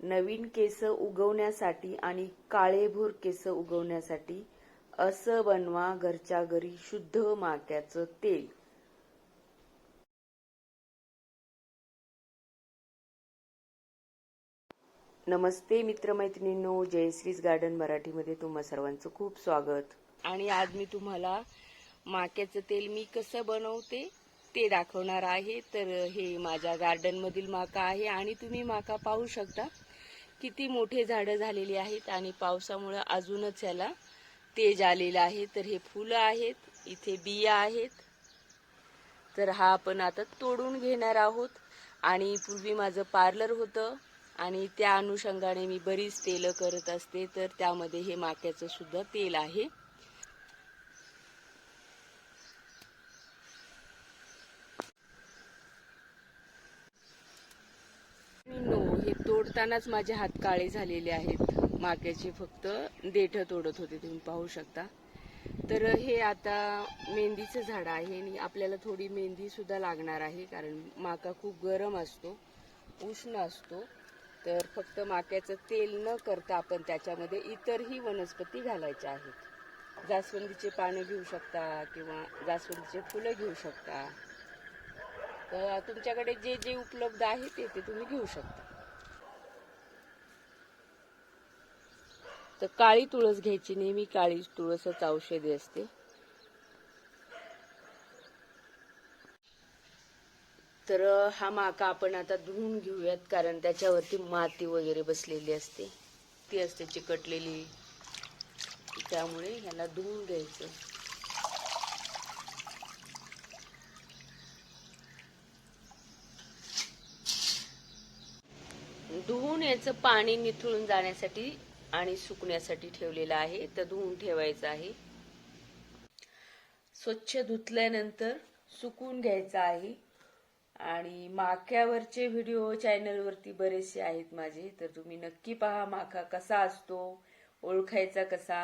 नवीन केस उगवण्यासाठी आणि काळेभोर केस उगवण्यासाठी असं बनवा घरच्या घरी शुद्ध माक्याचं तेल. नमस्ते मित्रमैत्रिणींनो जयश्रीज गार्डन मराठीमध्ये तुम्हा सर्वांचं खूप स्वागत. आणि आज मी तुम्हाला माक्याचं तेल मी कसं बनवते ते दाखवणार आहे. तर हे माझ्या गार्डनमधील माका आहे आणि तुम्ही माका पाहू शकता किती मोठे झाडं झालेली आहेत आणि पावसामुळं अजूनच याला तेज आलेलं आहे. तर हे फुलं आहेत इथे बिया आहेत. तर हा आपण आता तोडून घेणार आहोत. आणि पूर्वी माझं पार्लर होतं आणि त्या अनुषंगाने मी बरीच तेलं करत असते. तर त्यामध्ये हे माक्याचं सुद्धा तेल आहे नो हे तोडतानाच माझे हात काळे झालेले आहेत. माक्याचे फक्त देठ तोडत होते तुम्ही पाहू शकता. तर हे आता मेहंदीचं झाड आहे आणि आपल्याला थोडी मेहंदी सुद्धा लागणार आहे कारण माका खूप गरम असतो उष्ण असतो. तर फक्त माक्याचं तेल न करता आपण त्याच्यामध्ये इतरही वनस्पती घालायच्या आहेत. जास्वंदीचे पानं घेऊ शकता किंवा जास्वंदीचे फुलं घेऊ शकता. तर तुमच्याकडे जे जे उपलब्ध आहे ते ते तुम्ही घेऊ शकता. तर काळी तुळस घ्यायची नेहमी काळी तुळसच औषधी असते. तर हा माका आपण आता धुवून घेऊयात कारण त्याच्यावरती माती वगैरे बसलेली असते. ती असते चिकटलेली. त्यामुळे ह्याला धुवून घ्यायचं. धुवून याचं पाणी निथळून जाण्यासाठी आणि सुकण्यासाठी ठेवलेलं आहे. तर धुवून ठेवायचं आहे. स्वच्छ धुतल्यानंतर सुकून घ्यायचं आहे. आणि माक्यावरचे व्हिडिओ चॅनलवरती बरेचसे आहेत माझे. तर तुम्ही नक्की पहा माका कसा असतो ओळखायचा कसा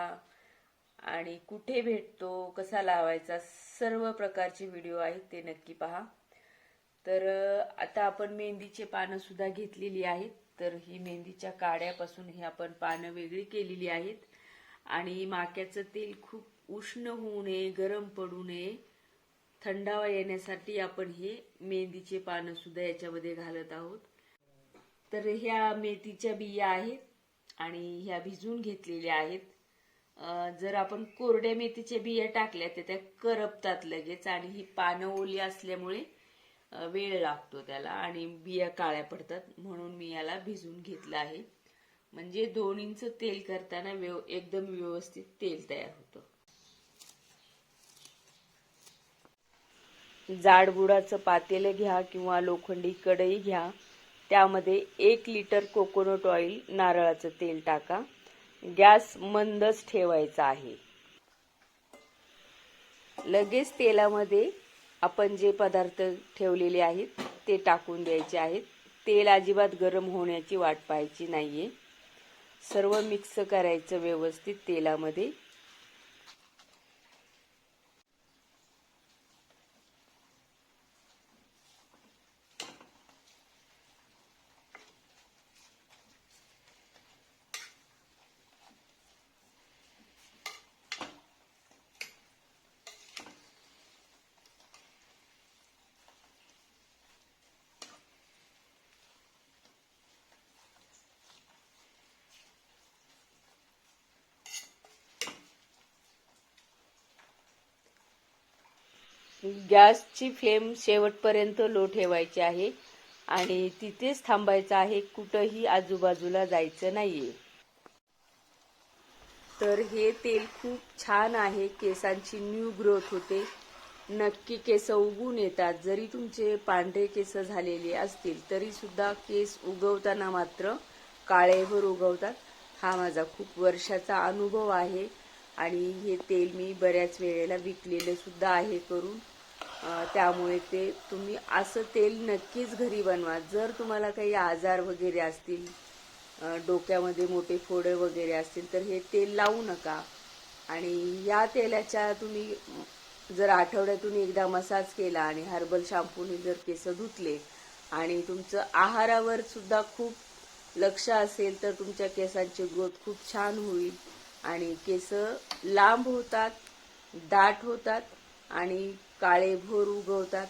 आणि कुठे भेटतो कसा लावायचा सर्व प्रकारचे व्हिडिओ आहेत ते नक्की पहा. तर आता आपण मेहंदीचे पानं सुद्धा घेतलेली आहेत. तर ही मेहंदीच्या काड्यापासून ही आपण पानं वेगळी केलेली आहेत. आणि माक्याचं तेल खूप उष्ण होऊ नये गरम पडू नये. थंडावा येण्यासाठी आपण हे मेहंदीचे पानं सुद्धा याच्यामध्ये घालत आहोत. तर ह्या मेथीच्या बिया आहेत आणि ह्या भिजून घेतलेल्या आहेत. जर आपण कोरड्या मेथीच्या बिया टाकल्या तर त्या करपतात लगेच आणि ही पानं ओली असल्यामुळे वेळ लागतो त्याला आणि बिया काळ्या पडतात म्हणून मी याला भिजून घेतलं आहे. म्हणजे दोन इंच तेल करताना व्यव एकदम व्यवस्थित तेल तयार होतं. जाडबुडाचं पातेलं घ्या किंवा लोखंडी कढई घ्या. त्यामध्ये एक लिटर कोकोनट ऑइल नारळाचं तेल टाका. गॅस मंदच ठेवायचा आहे. लगेच तेलामध्ये आपण जे पदार्थ ठेवलेले आहेत ते टाकून द्यायचे आहेत. तेल अजिबात गरम होण्याची वाट पाहायची आहे सर्व मिक्स करायचं व्यवस्थित तेलामध्ये. गॅसची फ्लेम शेवटपर्यंत लो ठेवायची आहे आणि तिथेच थांबायचं आहे कुठंही आजूबाजूला जायचं नाहीये. तर हे तेल खूप छान आहे केसांची न्यू ग्रोथ होते. नक्की केस उगून येतात. जरी तुमचे पांढरे केस झालेले असतील तरी सुद्धा केस उगवताना मात्र काळेभर उगवतात. हा माझा खूप वर्षाचा अनुभव आहे आणि हे तेल मी बऱ्याच वेळेला विकलेलं सुद्धा आहे करून त्यामुळे ते तुम्ही असं तेल नक्कीच घरी बनवा. जर तुम्हाला काही आजार वगैरे असतील डोक्यामध्ये मोठे फोडे वगैरे असतील तर हे तेल लावू नका. आणि या तेलाच्या तुम्ही जर आठवड्यातून एकदा मसाज केला आणि हर्बल शॅम्पूने जर केस धुतले आणि तुमचं आहारावर सुद्धा खूप लक्ष असेल तर तुमच्या केसांची ग्रोथ खूप छान होईल. आणि केस लांब होतात दाट होतात आणि काळे भोर उगवतात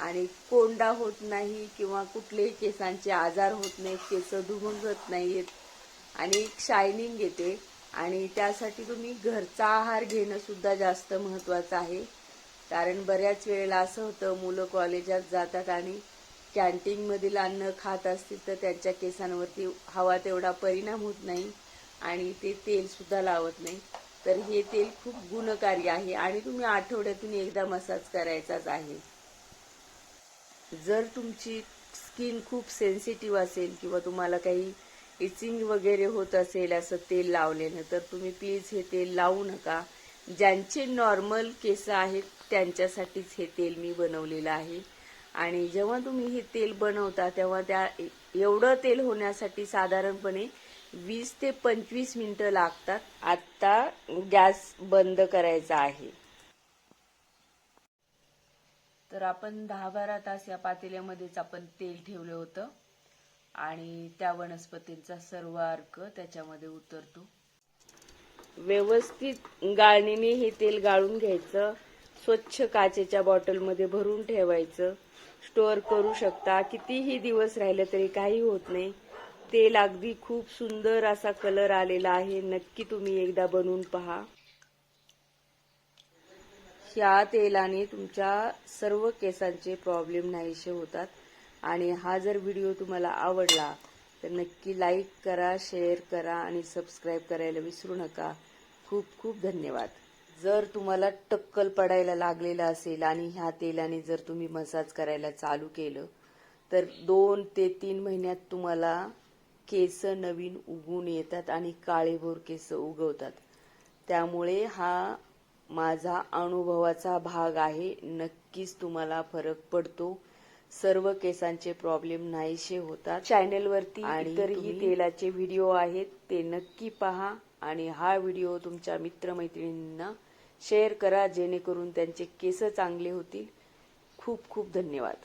आणि कोंडा होत नाही किंवा कुठलेही केसांचे आजार होत नाहीत केस धुमगत नाहीत आणि शायनिंग येते आणि त्यासाठी तुम्ही घरचा आहार घेणं सुद्धा जास्त महत्वाचं आहे. कारण बऱ्याच वेळेला असं होतं मुलं कॉलेजात जातात आणि कॅन्टीनमधील अन्न खात असतील तर त्यांच्या केसांवरती हवा तेवढा परिणाम होत नाही आणि ते तेलसुद्धा लावत नाही. तर हे तेल खूप गुणकारी आहे आणि तुम्ही आठवड्यातून एकदा मसाज करायचाच आहे. जर तुमची स्किन खूप सेन्सिटिव्ह असेल किंवा तुम्हाला काही इचिंग वगैरे होत असेल असं तेल लावलेलं तर तुम्ही प्लीज हे तेल लावू नका. ज्यांचे नॉर्मल केस आहेत त्यांच्यासाठीच हे तेल मी बनवलेलं आहे. आणि जेव्हा तुम्ही हे तेल बनवता तेव्हा त्या एवढं तेल होण्यासाठी साधारणपणे वीस ते पंचवीस मिनिटं लागतात. आता गॅस बंद करायचा आहे. तर आपण दहा बारा तास या पातेल्यामध्येच आपण तेल ठेवलं होतं. आणि त्या वनस्पतींचा सर्व अर्क त्याच्यामध्ये उतरतो. व्यवस्थित गाळणीने हे तेल गाळून घ्यायचं. स्वच्छ काचेच्या बॉटलमध्ये भरून ठेवायचं. स्टोअर करू शकता. कितीही दिवस राहिले तरी काही होत नाही. तेल अगदी खूप सुंदर असा कलर आलेला आहे. नक्की तुम्ही एकदा बनवून पहा. ह्या तेलाने तुमच्या सर्व केसांचे प्रॉब्लेम नाहीसे होतात. आणि हा जर व्हिडिओ तुम्हाला आवडला तर नक्की लाईक करा शेअर करा आणि सबस्क्राईब करायला विसरू नका. खूप खूप धन्यवाद. जर तुम्हाला टक्कल पडायला लागलेलं असेल आणि ह्या तेलाने जर तुम्ही मसाज करायला चालू केलं तर दोन ते तीन महिन्यात तुम्हाला केस नवीन उगून येतात आणि काळेभोर केस उगवतात. त्यामुळे हा माझा अनुभवाचा भाग आहे. नक्कीच तुम्हाला फरक पडतो. सर्व केसांचे प्रॉब्लेम नाहीसे होतात. चॅनेलवरती आणि इतरही तेलाचे व्हिडिओ आहेत ते नक्की पहा आणि हा व्हिडिओ तुमच्या मित्रमैत्रिणींना शेअर करा जेणेकरून त्यांचे केस चांगले होतील. खूप खूप धन्यवाद.